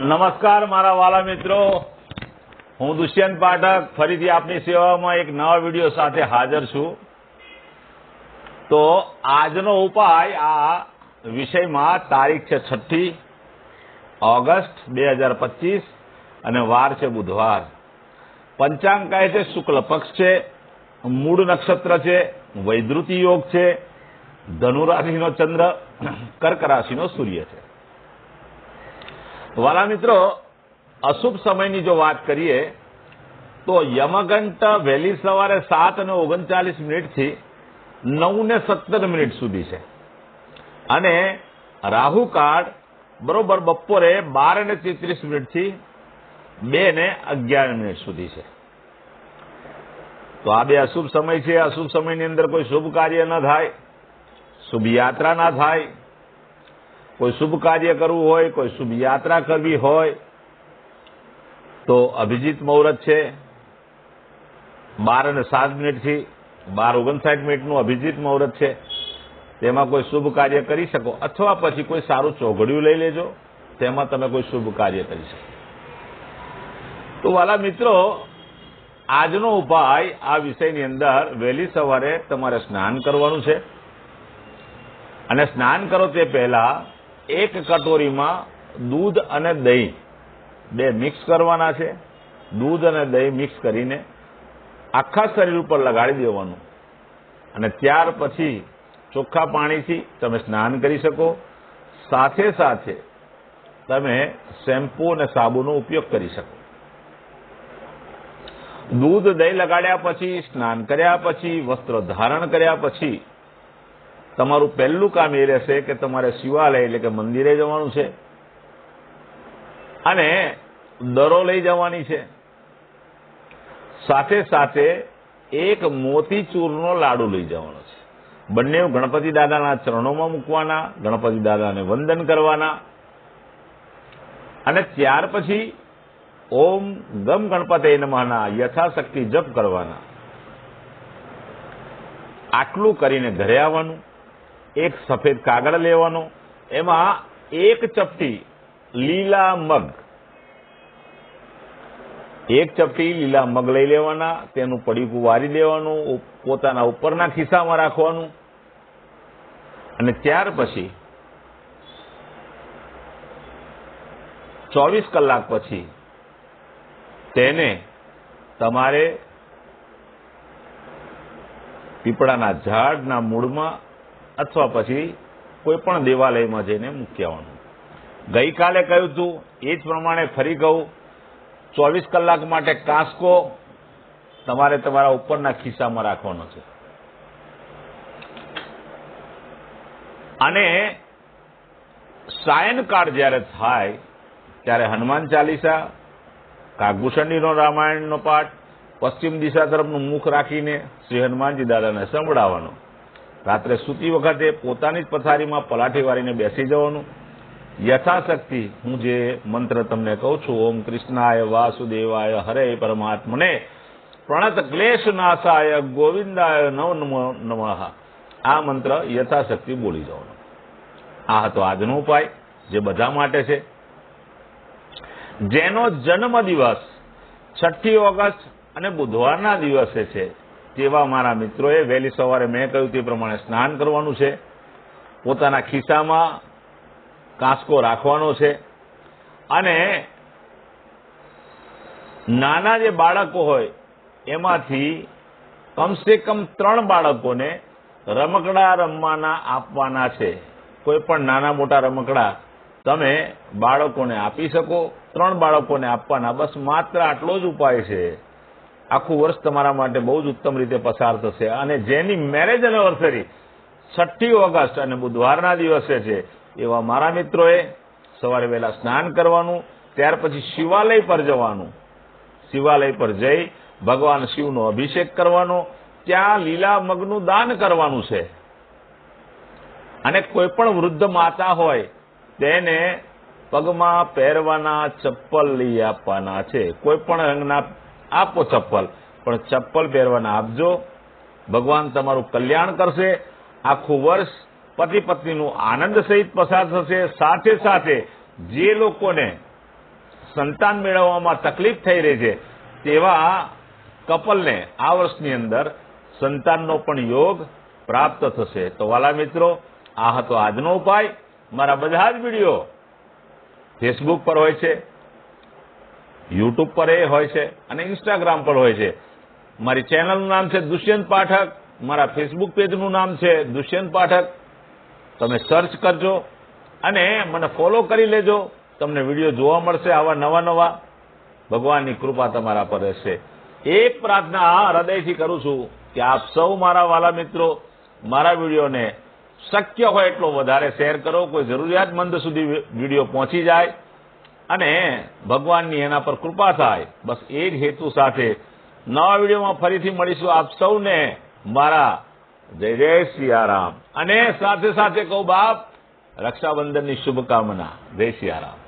નમસ્કાર મારા વાલા મિત્રો. હું દુષ્યંત પાઠક. ફરીથી આપની સેવામાં એક નવા વીડિયો સાથે હાજર છું. તો આજનો ઉપાય આ વિષયમાં તારીખ છે છઠ્ઠી ઓગસ્ટ બે હજાર પચીસ અને વાર છે બુધવાર. પંચાંગ કહે છે શુક્લ પક્ષ છે, મૂળ નક્ષત્ર છે, વૈદ્રુતિ યોગ છે, ધનુરાશિનો ચંદ્ર, કર્ક રાશિનો સૂર્ય છે. વાલા મિત્રો, અશુભ સમયની જો વાત કરીએ, તો યમગંટ વહેલી સવારે સાત અને ઓગણચાલીસ મિનિટથી નવ ને સત્તર મિનિટ સુધી છે. અને રાહુ કાળ બરોબર બપોરે બાર ને તેત્રીસ મિનિટથી બે ને અગિયાર મિનિટ સુધી છે. તો આ બે અશુભ સમય છે. અશુભ સમયની અંદર કોઈ શુભ કાર્ય ન થાય, શુભ યાત્રા ના થાય કોઈ શુભ કાર્ય કરવું હોય, કોઈ શુભ યાત્રા કરવી હોય, તો અભિજીત મુહૂર્ત છે. બાર અને સાત મિનિટથી બાર ઓગણસાઠ મિનિટનું અભિજીત મુહૂર્ત છે. તેમાં કોઈ શુભ કાર્ય કરી શકો, અથવા પછી કોઈ સારું ચોઘડિયું લઈ લેજો, તેમાં તમે કોઈ શુભ કાર્ય કરી શકો. તો વાલા મિત્રો, આજનો ઉપાય આ વિષયની અંદર વહેલી સવારે તમારે સ્નાન કરવાનું છે. અને સ્નાન કરો તે પહેલા એક કટોરીમાં દૂધ અને દહીં. બે મિક્સ કરવાના છે. દૂધ અને દહીં મિક્સ કરીને આખા શરીર ઉપર લગાડી દેવાનું. અને ત્યાર પછી ચોખ્ખા પાણીથી તમે સ્નાન કરી શકો. સાથે સાથે તમે શેમ્પુ અને સાબુનો ઉપયોગ કરી શકો. દૂધ દહીં લગાડ્યા પછી, સ્નાન કર્યા પછી, વસ્ત્ર ધારણ કર્યા પછી તમારું પહેલું કામ એ રહેશે કે તમારે શિવાલય એટલે કે મંદિરે જવાનું છે. અને દરો લઈ જવાની છે. સાથે સાથે એક મોતીચૂરનો લાડુ લઈ જવાનો છે. બંને ગણપતિ દાદાના ચરણોમાં મૂકવાના, ગણપતિ દાદાને વંદન કરવાના. અને ત્યાર પછી ઓમ ગમ ગણપતે નમઃના યથાશક્તિ જપ કરવાના. આટલું કરીને ઘરે આવવાનું. એક સફેદ કાગળ લેવાનો, એમાં એક ચપટી લીલા મગ. એક ચપટી લીલા મગ લઈ લેવાના, તેનું પડીકું વારી દેવાનું પોતાના ઉપરના ખિસ્સામાં રાખવાનું. અને ત્યાર પછી ચોવીસ કલાક પછી તેને તમારે પીપળાના ઝાડના મૂળમાં અથવા પછી કોઈ પણ દેવાલયમાં જઈને મૂકી આવવાનું. ગઈકાલે કહ્યું હતું, એ જ પ્રમાણે ફરી કહું, ચોવીસ કલાક માટે કાંસકો તમારે તમારા ઉપરના ખિસ્સામાં રાખવાનો છે. અને સાયનકાળ જ્યારે થાય, ત્યારે હનુમાન ચાલીસા, કાગભૂષણીનો રામાયણનો પાઠ, પશ્ચિમ દિશા તરફનું મુખ રાખીને શ્રી હનુમાનજી દાદાને સંભળાવવાનો. રાત્રે સૂતી વખતે પોતાની જ પથારીમાં પલાઠી વાળીને બેસી જવાનું. યથાશક્તિ હું જે મંત્ર તમને કહું છું, ઓમ કૃષ્ણાય વાસુદેવાય હરે પરમાત્મને, પ્રણત ક્લેશ નાશાય ગોવિંદાય નવ નમ. આ મંત્ર યથાશક્તિ બોલી જવાનો. આ હતો આજનો ઉપાય, જે બધા માટે છે. જેનો જન્મ દિવસ છઠ્ઠી ઓગસ્ટ અને બુધવારના દિવસે છે. તેવા મારા મિત્રોએ વહેલી સવારે મેં કહ્યું તે પ્રમાણે સ્નાન કરવાનું છે. પોતાના ખિસ્સામાં કાંસકો રાખવાનો છે. અને નાના જે બાળકો હોય, એમાંથી કમસે કમ ત્રણ બાળકોને રમકડા રમવાના આપવાના છે. કોઈ પણ નાના મોટા રમકડા તમે બાળકોને આપી શકો. ત્રણ બાળકોને આપવાના, બસ માત્ર આટલો જ ઉપાય છે. આખું વર્ષ તમારા માટે બહુ જ ઉત્તમ રીતે પસાર થશે. અને જેની મેરેજ એનિવર્સરી છઠ્ઠી ઓગસ્ટ અને બુધવારના દિવસે છે, એવા મારા મિત્રોએ સવારે વહેલા સ્નાન કરવાનું, ત્યાર પછી શિવાલય પર જવાનું. શિવાલય પર જઈ ભગવાન શિવનો અભિષેક કરવાનો, ત્યાં લીલા મગનું દાન કરવાનું છે. અને કોઈ પણ વૃદ્ધ માતા હોય, તેને પગમાં પહેરવાના ચપ્પલ લઈ આપવાના છે. કોઈ પણ રંગના આપો ચપ્પલ. પણ ચપ્પલ પહેરવાના આપજો ભગવાન તમારું કલ્યાણ કરશે. આખું વર્ષ પતિ પત્નીનું આનંદ સહિત પસાર થશે. સાથે સાથે જે લોકોને સંતાન મેળવવામાં તકલીફ થઈ રહી છે, તેવા કપલને આ વર્ષની અંદર સંતાનનો પણ યોગ પ્રાપ્ત થશે. તો વાલા મિત્રો, આ હતો આજનો ઉપાય. મારા બધા જ વીડિયો ફેસબુક પર હોય છે. યુટ્યુબ પર એ હોય છે અને ઇન્સ્ટાગ્રામ પર હોય છે. મારી ચેનલનું નામ છે દુષ્યંત પાઠક, મારા ફેસબુક પેજનું નામ છે દુષ્યંત પાઠક. તમે સર્ચ કરજો અને મને ફોલો કરી લેજો. તમને વીડિયો જોવા મળશે આવા નવા નવા. ભગવાનની કૃપા તમારા પર રહેશે. એક પ્રાર્થના હૃદયથી કરું છું કે આપ સૌ મારા વાલા મિત્રો મારા વિડીયોને શક્ય હોય એટલો વધારે શેર કરો. કોઈ જરૂરિયાતમંદ સુધી વીડિયો પહોંચી જાય. અને ભગવાનની એના પર કૃપા થાય. બસ એ જ હેતુ સાથે નવા વિડીયોમાં ફરીથી મળીશું આપ સૌને મારા જય જય સિયારામ. અને સાથે સાથે કહું બાપ, રક્ષાબંધનની શુભકામના. જય સિયારામ.